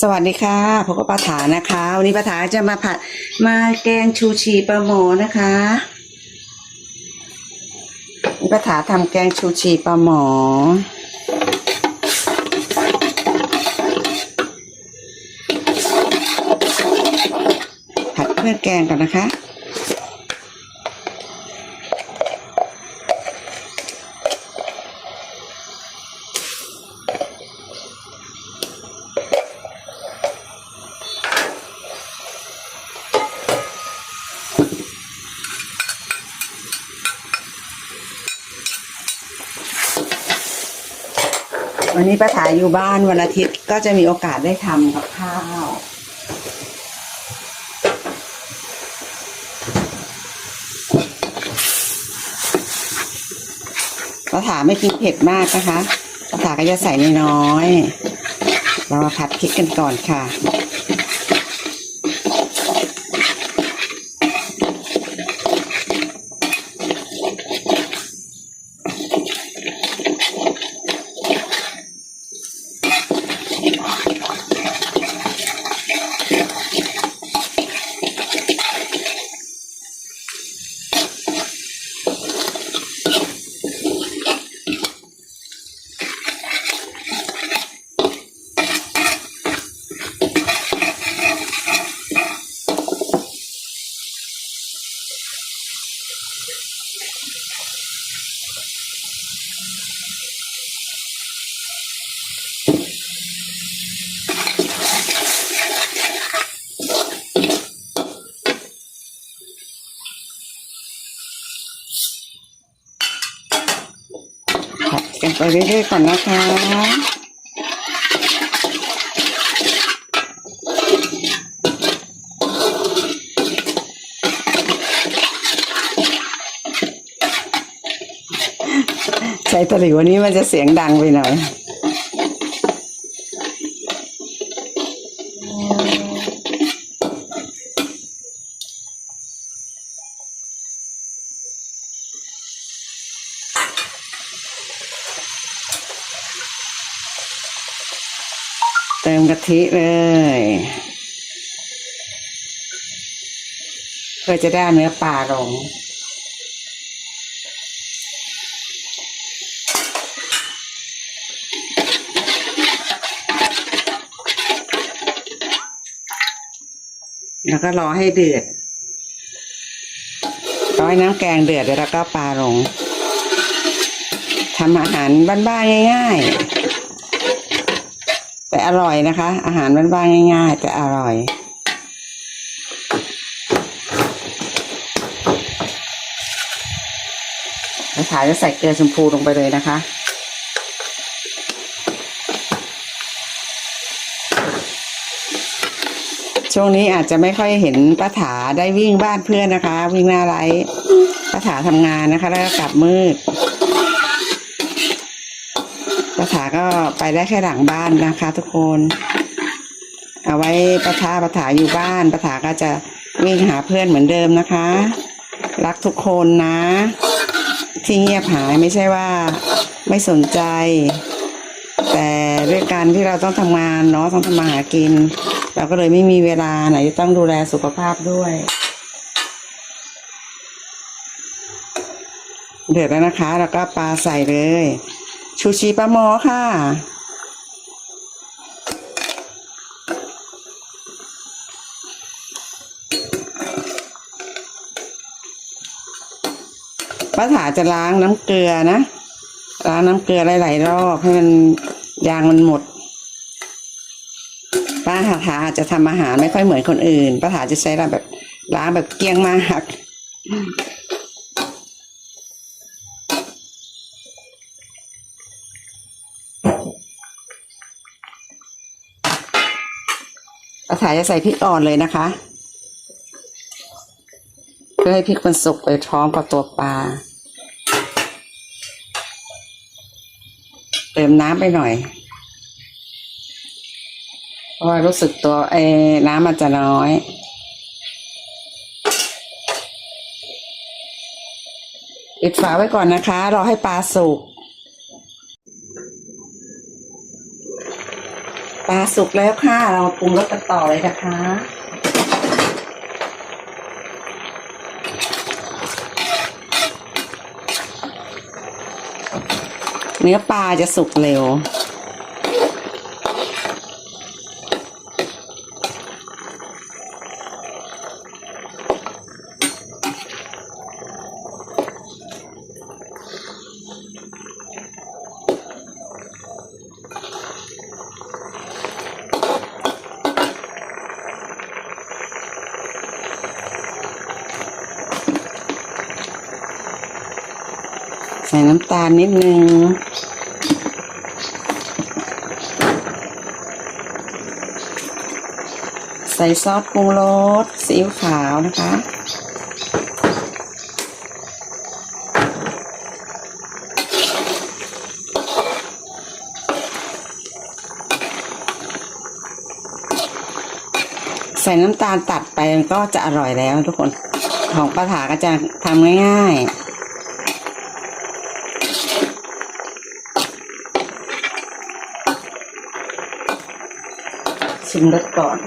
สวัสดีค่ะพบกับป้าถานะคะ วันนี้ป้าถาจะมาผัดมาแกงชูชีปลาหมอนะคะนี่ป้าถาทำแกงชูชีปลาหมอ ผัดเครื่อแกงก่อนนะคะ วันนี้ป้าถายอยู่บ้านวันอาทิตย์ก็จะมีโอกาสได้ทำกับข้าว ป้าถาไม่กินเผ็ดมากนะคะป้าถาก็จะใส่น้อยๆเรามาผัดพริกกันก่อนค่ะ ไปเรื่อยๆก่อนนะคะใช้ตะหลิววันนี้มันจะเสียงดังไปหน่อย ทิเลยเพื่อจะได้เนื้อปลาลงแล้วก็รอให้เดือดรอให้น้ำแกงเดือดแล้วก็ปลาลงทำอาหารบ้านๆง่าย ๆ แต่อร่อยนะคะ อาหารบ้านๆง่าย ๆ แต่อร่อยแล้วถ่าจะใส่เกลือชมพูลงไปเลยนะคะ ช่วงนี้อาจจะไม่ค่อยเห็นป้าถาได้วิ่งบ้านเพื่อนนะคะ วิ่งหน้าไลฟ์ป้าถาทำงานนะคะ แล้วก็กลับมืด ป้าถาก็ไปได้แค่หลังบ้านนะคะ ทุกคน เอาไว้ป้าถาป้าถาอยู่บ้านป้าถาก็จะวิ่งหาเพื่อนเหมือนเดิมนะคะ รักทุกคนนะ ที่เงียบหายไม่ใช่ว่าไม่สนใจ แต่ด้วยการที่เราต้องทำงานเนาะต้องทำมาหากิน เราก็เลยไม่มีเวลาไหนจะต้องดูแลสุขภาพด้วยเดือดแล้วนะคะ แล้วก็ปลาใส่เลย ชูชีปลาหมอค่ะ ป้าถาจะล้างน้ำเกลือนะ ล้างน้ำเกลือหลายๆรอบให้มันยางมันหมด ป้าถาอาจจะทำอาหารไม่ค่อยเหมือนคนอื่น ป้าถาจะใช้แบบล้างแบบเกลี้ยงมาก ป้าถาจะใส่พริกอ่อนเลยนะคะ เพื่อให้พริกมันสุกไปพร้อมกับตัวปลาเติมน้ำไปหน่อย เพราะว่ารู้สึกตัวเออน้ำมันจะน้อยปิดฝาไว้ก่อนนะคะ รอให้ปลาสุก ปลาสุกแล้วค่ะ เรามาปรุงรสกันต่อเลยนะคะ เนื้อปลาจะสุกเร็ว ส่น้ำตาลนิดนึง ใส่ซอสปรุงรสซีอิ๊วขาวนะคะ ใส่น้ำตาลตัดไปก็จะอร่อยแล้วทุกคน ของป้าถาก็จะทำง่ายๆ ชิมรสก่อน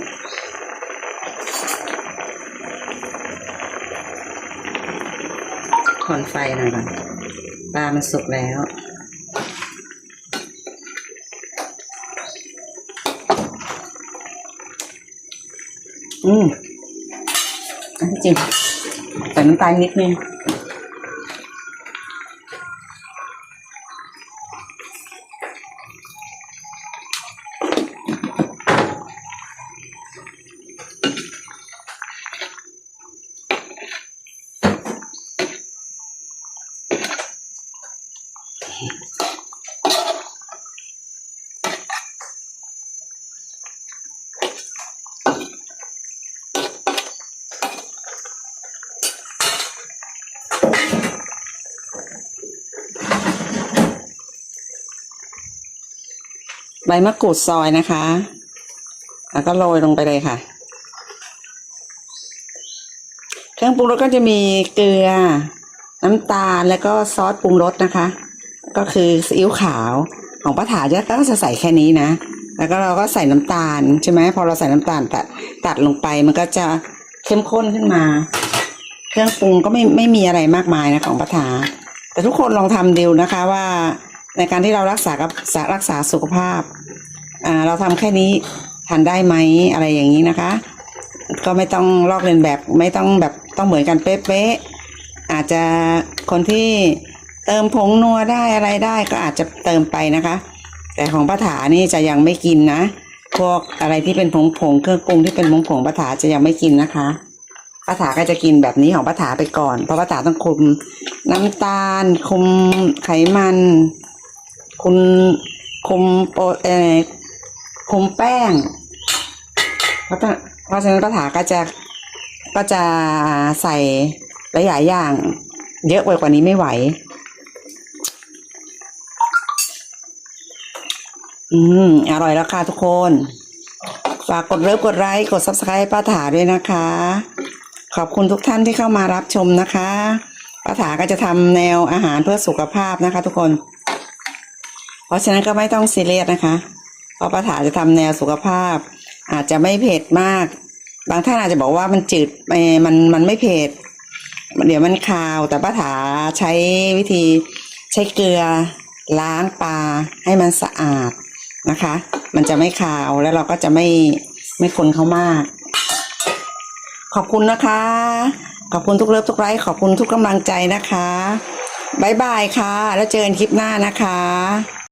ผ่อนไฟหน่อยก่อนปลามันสุกแล้ว อืมอันที่จริงใส่น้ำตาลนิดนึง ใบมะกรูดซอยนะคะ แล้วก็โรยลงไปเลยค่ะ เครื่องปรุงรสก็จะมีเกลือ น้ำตาลแล้วก็ซอสปรุงรสนะคะ ก็คือซีอิ๊วขาวของป้าถาจะก็จะใส่แค่นี้นะ แล้วก็เราก็ใส่น้ำตาลใช่ไหมพอเราใส่น้ำตาลตัดตัดลงไปมันก็จะเข้มข้นขึ้นมา เครื่องปรุงก็ไม่ไม่มีอะไรมากมายนะของป้าถา แต่ทุกคนลองทำดูนะคะว่าในการที่เรารักษากับรักษาสุขภาพอ่าเราทำแค่นี้ทานได้ไหมอะไรอย่างนี้นะคะ ก็ไม่ต้องลอกเลียนแบบไม่ต้องแบบต้องเหมือนกันเป๊ะๆอาจจะคนที่ เติมผงนัวได้อะไรได้ก็อาจจะเติมไปนะคะ แต่ของป้าถานี่จะยังไม่กินนะ พวกอะไรที่เป็นผงผงเครื่องปรุงที่เป็นผงผงป้าถาจะยังไม่กินนะคะป้าถาก็จะกินแบบนี้ของป้าถาไปก่อน เพราะป้าถาต้องคุมน้ำตาล คุมไขมัน คุมคุมโปรเอคุมแป้งเพราะฉะเพราะฉะนั้นป้าถาก็จะก็จะใส่หลายอย่าง เยอะไปกว่านี้ไม่ไหว อืม อร่อยแล้วค่ะทุกคน ฝากกดเลิฟกดไลค์กด subscribe ป้าถาด้วยนะคะ ขอบคุณทุกท่านที่เข้ามารับชมนะคะป้าถาก็จะทำแนวอาหารเพื่อสุขภาพนะคะ ทุกคน เพราะฉะนั้นก็ไม่ต้องซีเรียสนะคะ เพราะป้าถาจะทำแนวสุขภาพ อาจจะไม่เผ็ดมาก บางท่านอาจจะบอกว่ามันจืดเอมันมันไม่เผ็ดเดี๋ยวมันคาว แต่ป้าถาใช้วิธีใช้เกลือล้างปลาให้มันสะอาด นะคะ มันจะไม่คาวแล้วเราก็จะไม่ไม่คนเขามาก ขอบคุณนะคะ ขอบคุณทุกเลิฟทุกไลค์ขอบคุณทุกกำลังใจนะคะบายบายค่ะ แล้วเจอกันคลิปหน้านะคะ